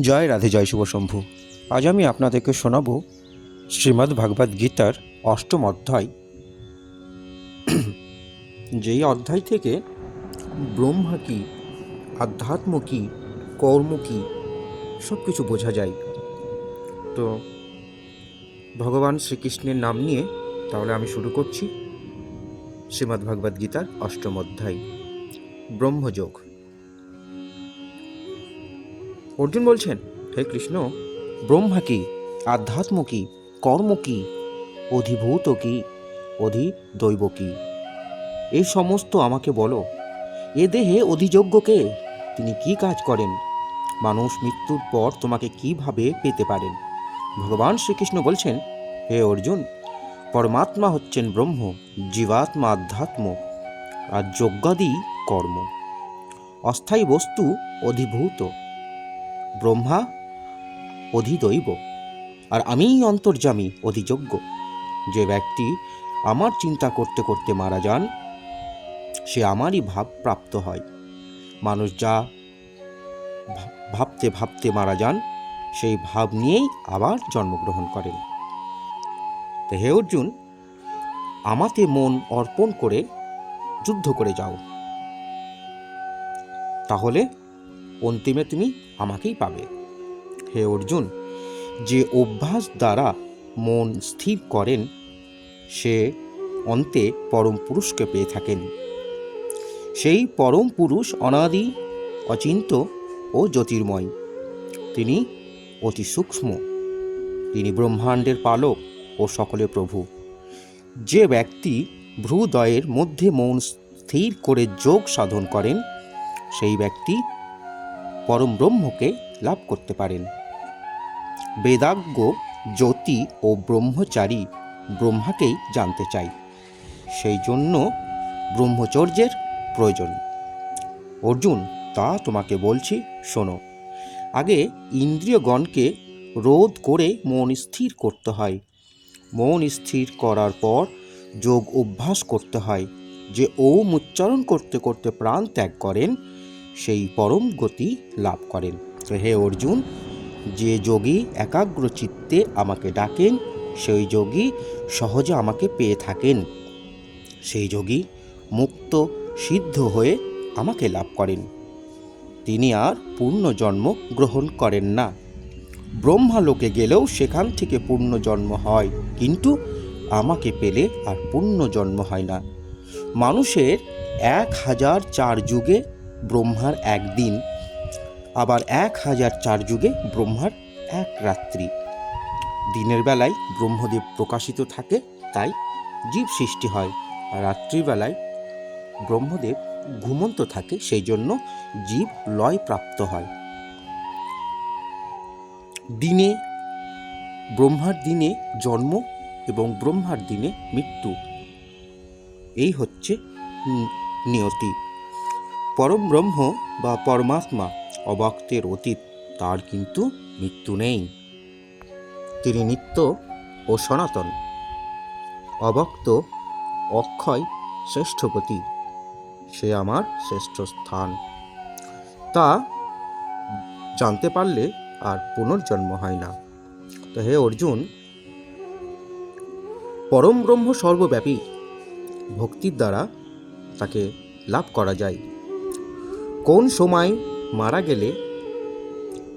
জয় রাধে, জয় শুভ শম্ভু। আজ আমি আপনাদেরকে শোনাব শ্রীমদ্ ভাগবত গীতার অষ্টম অধ্যায়। যেই অধ্যায় থেকে ব্রহ্মা কি, আধ্যাত্ম কি, কর্ম কি সব কিছু বোঝা যায়। তো ভগবান শ্রীকৃষ্ণের নাম নিয়ে তাহলে আমি শুরু করছি শ্রীমদ্ ভাগবত গীতার অষ্টম অধ্যায়। ব্রহ্মযোগ। অর্জুন বলছেন, হে কৃষ্ণ, ব্রহ্মা কি, আধ্যাত্ম কি, কর্ম কি, অধিভূত কি অধি দৈব কি? এই সমস্ত আমাকে বলো, এ দেহে অধিযোগ্য কে? তিনি কি কাজ করেন? মানুষ মৃত্যুর পর তোমাকে কীভাবে পেতে পারেন? ভগবান শ্রীকৃষ্ণ বলছেন, হে অর্জুন, পরমাত্মা হচ্ছেন ব্রহ্ম, জীবাত্মা আধ্যাত্ম, আর যজ্ঞাদি কর্ম। অস্থায়ী বস্তু অধিভূত। ব্রহ্মা অধিদৈব, আর আমিই অন্তর্যামী, অধিযোগ্য। যে ব্যক্তি আমার চিন্তা করতে করতে মারা যান, সে আমারই ভাব প্রাপ্ত হয়। মানুষ যা ভাবতে ভাবতে মারা যান, সেই ভাব নিয়েই আবার জন্মগ্রহণ করেন। তো হে অর্জুন, আমাতে মন অর্পণ করে যুদ্ধ করে যাও। তাহলে অন্তিমে তুমি আমাকেই পাবে। হে অর্জুন, যে অভ্যাস দ্বারা মন স্থির করেন, সে অন্তে পরম পুরুষকে পেয়ে থাকেন। সেই পরম পুরুষ অনাদি, অচিন্ত ও জ্যোতির্ময়। তিনি অতি সূক্ষ্ম। তিনি ব্রহ্মাণ্ডের পালক ও সকলে প্রভু। যে ব্যক্তি ভ্রুদয়ের মধ্যে মন স্থির করে যোগ সাধন করেন, সেই ব্যক্তি পরম ব্রহ্মকে লাভ করতে পারেন। বেদাজ্ঞ, জ্যোতি ও ব্রহ্মচারী ব্রহ্মাকেই জানতে চাই। সেই জন্য ব্রহ্মচর্যের প্রয়োজন। অর্জুন, তা তোমাকে বলছি, শোনো। আগে ইন্দ্রিয়গণকে রোধ করে মন স্থির করতে হয়। মন স্থির করার পর যোগ অভ্যাস করতে হয়। যে ওম উচ্চারণ করতে করতে প্রাণ ত্যাগ করেন সেই পরম গতি লাভ করেন। হে অর্জুন, যে যোগী একাগ্র চিত্তে আমাকে ডাকেন, সেই যোগী সহজে আমাকে পেয়ে থাকেন। সেই যোগী মুক্ত, সিদ্ধ হয়ে আমাকে লাভ করেন। তিনি আর পূর্ণ জন্ম গ্রহণ করেন না। ব্রহ্মালোকে গেলেও সেখান থেকে পূর্ণ জন্ম হয়, কিন্তু আমাকে পেলে আর পূর্ণ জন্ম হয় না। মানুষের এক হাজার চার যুগে ব্রহ্মার একদিন, আবার এক হাজার চার যুগে ব্রহ্মার এক রাত্রি। দিনের বেলায় ব্রহ্মদেব প্রকাশিত থাকে, তাই জীব সৃষ্টি হয়। রাত্রিবেলায় ব্রহ্মদেব ঘুমন্ত থাকে সেই জন্য জীব লয় প্রাপ্ত হয়। দিনে, ব্রহ্মার দিনে জন্ম এবং ব্রহ্মার দিনে মৃত্যু। এই হচ্ছে নিয়তি। পরম ব্রহ্ম বা পরমাত্মা অবাক্তের অতীত, তার কিন্তু মৃত্যু নেই। তিনি নিত্য ও সনাতন। অবক্ত অক্ষয় শ্রেষ্ঠপতি, সে আমার শ্রেষ্ঠ স্থান। তা জানতে পারলে আর পুনর্জন্ম হয় না। তো হে অর্জুন, পরম ব্রহ্ম সর্বব্যাপী ভক্তির দ্বারা তাকে লাভ করা যায়। কোন সময় মারা গেলে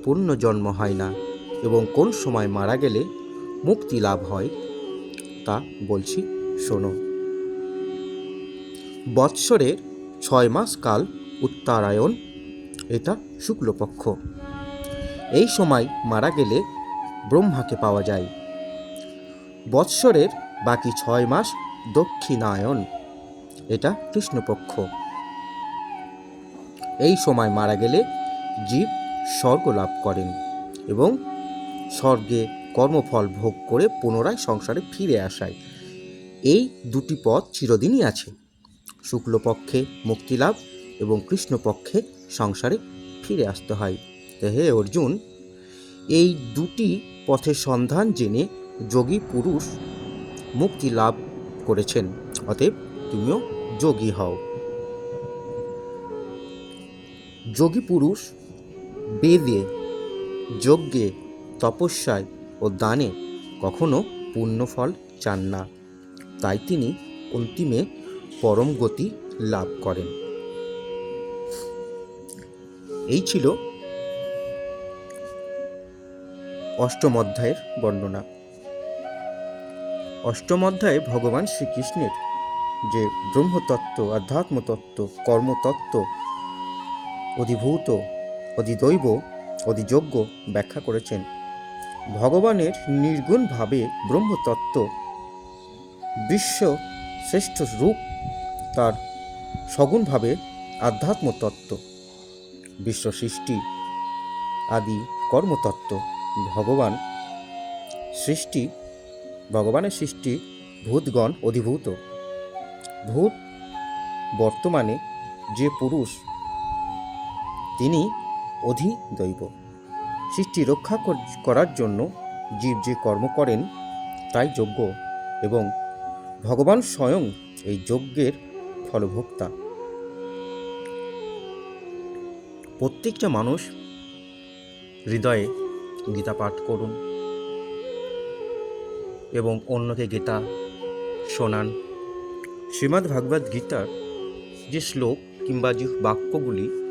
পূর্ণ জন্ম হয় না এবং কোন সময় মারা গেলে মুক্তি লাভ হয়, তা বলছি শোনো। বৎসরের ছয় মাস কাল উত্তরায়ণ, এটা শুক্লপক্ষ। এই সময় মারা গেলে ব্রহ্মাকে পাওয়া যায়। বৎসরের বাকি ছয় মাস দক্ষিণায়ন এটা কৃষ্ণপক্ষ। এই সময় মারা গেলে জীব স্বর্গ লাভ করেন এবং স্বর্গে কর্মফল ভোগ করে পুনরায় সংসারে ফিরে আসায়। এই দুটি পথ চিরদিনই আছে। শুক্লপক্ষে মুক্তিলাভ এবং কৃষ্ণপক্ষে সংসারে ফিরে আসতে হয়। হে অর্জুন, এই দুটি পথের সন্ধান জেনে যোগী পুরুষ মুক্তি লাভ করেছেন। অতএব তুমিও যোগী হও। যোগী পুরুষ বেদে, যজ্ঞে, তপস্যায় ও দানে কখনো পুণ্যফল চান না। তাই তিনি অন্তিমে পরম গতি লাভ করেন। এই ছিল অষ্টম অধ্যায়ের বর্ণনা। অষ্টম অধ্যায়ে ভগবান শ্রীকৃষ্ণের যে ব্রহ্মতত্ত্ব, আধ্যাত্মতত্ত্ব, কর্মতত্ত্ব অধিভূত, অধিদৈব, অধিযোগ্য ব্যাখ্যা করেছেন। ভগবানের নির্গুণভাবে ব্রহ্মতত্ত্ব, বিশ্ব শ্রেষ্ঠ রূপ, তার সগুণভাবে আধ্যাত্মতত্ত্ব, বিশ্ব সৃষ্টি আদি কর্মতত্ত্ব, ভগবান সৃষ্টি, ভগবানের সৃষ্টি, ভূতগণ অধিভূত। ভূত বর্তমানে যে পুরুষ তিনি অধিদৈব সৃষ্টি রক্ষা কর- করার জন্য জীব যে কর্ম করেন, তাই যোগ্য এবং ভগবান স্বয়ং এই যজ্ঞের ফলভোক্তা। প্রত্যেকটা মানুষ হৃদয়ে গীতা পাঠ করুন এবং অন্যকে গীতা শোনান। শ্রীমদ্ ভাগবত গীতার যে শ্লোক কিংবা যে বাক্যগুলি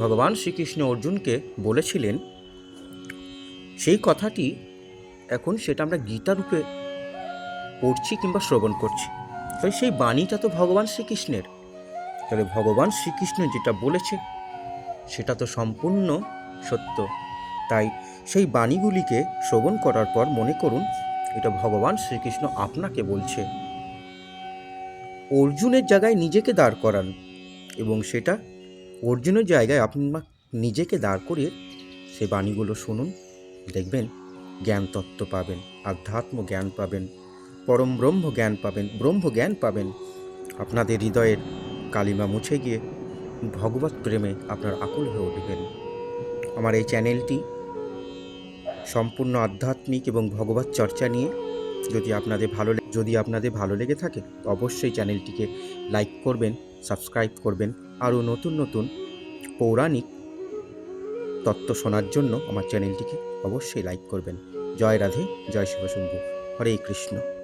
ভগবান শ্রীকৃষ্ণ অর্জুনকে বলেছিলেন, সেই কথাটি এখন সেটা আমরা গীতা রূপে পড়ছি কিংবা শ্রবণ করছি। তাই সেই বাণীটা তো ভগবান শ্রীকৃষ্ণের। তাহলে ভগবান শ্রীকৃষ্ণ যেটা বলেছে, সেটা তো সম্পূর্ণ সত্য। তাই সেই বাণীগুলিকে শ্রবণ করার পর মনে করুন, এটা ভগবান শ্রীকৃষ্ণ আপনাকে বলছে। অর্জুনের জায়গায় নিজেকে দাঁড় করান এবং সেটা অর্জুনের জায়গায় আপনার নিজেকে দাঁড় করিয়ে সে বাণীগুলো শুনুন। দেখবেন জ্ঞান তত্ত্ব পাবেন, আধ্যাত্ম জ্ঞান পাবেন, পরম ব্রহ্ম জ্ঞান পাবেন, ব্রহ্ম জ্ঞান পাবেন। আপনাদের হৃদয়ের কালিমা মুছে গিয়ে ভগবত প্রেমে আপনার আকুল হয়ে উঠবেন। আমার এই চ্যানেলটি সম্পূর্ণ আধ্যাত্মিক এবং ভগবত চর্চা নিয়ে যদি আপনাদের ভালো যদি আপনাদের ভালো লেগে থাকে অবশ্যই চ্যানেলটিকে লাইক করবেন, সাবস্ক্রাইব করবেন, আরও নতুন নতুন পৌরাণিক তত্ত্ব শোনার জন্য আমার চ্যানেলটিকে অবশ্যই লাইক করবেন। জয় রাধে, জয় শিবশম্ভু হরে কৃষ্ণ।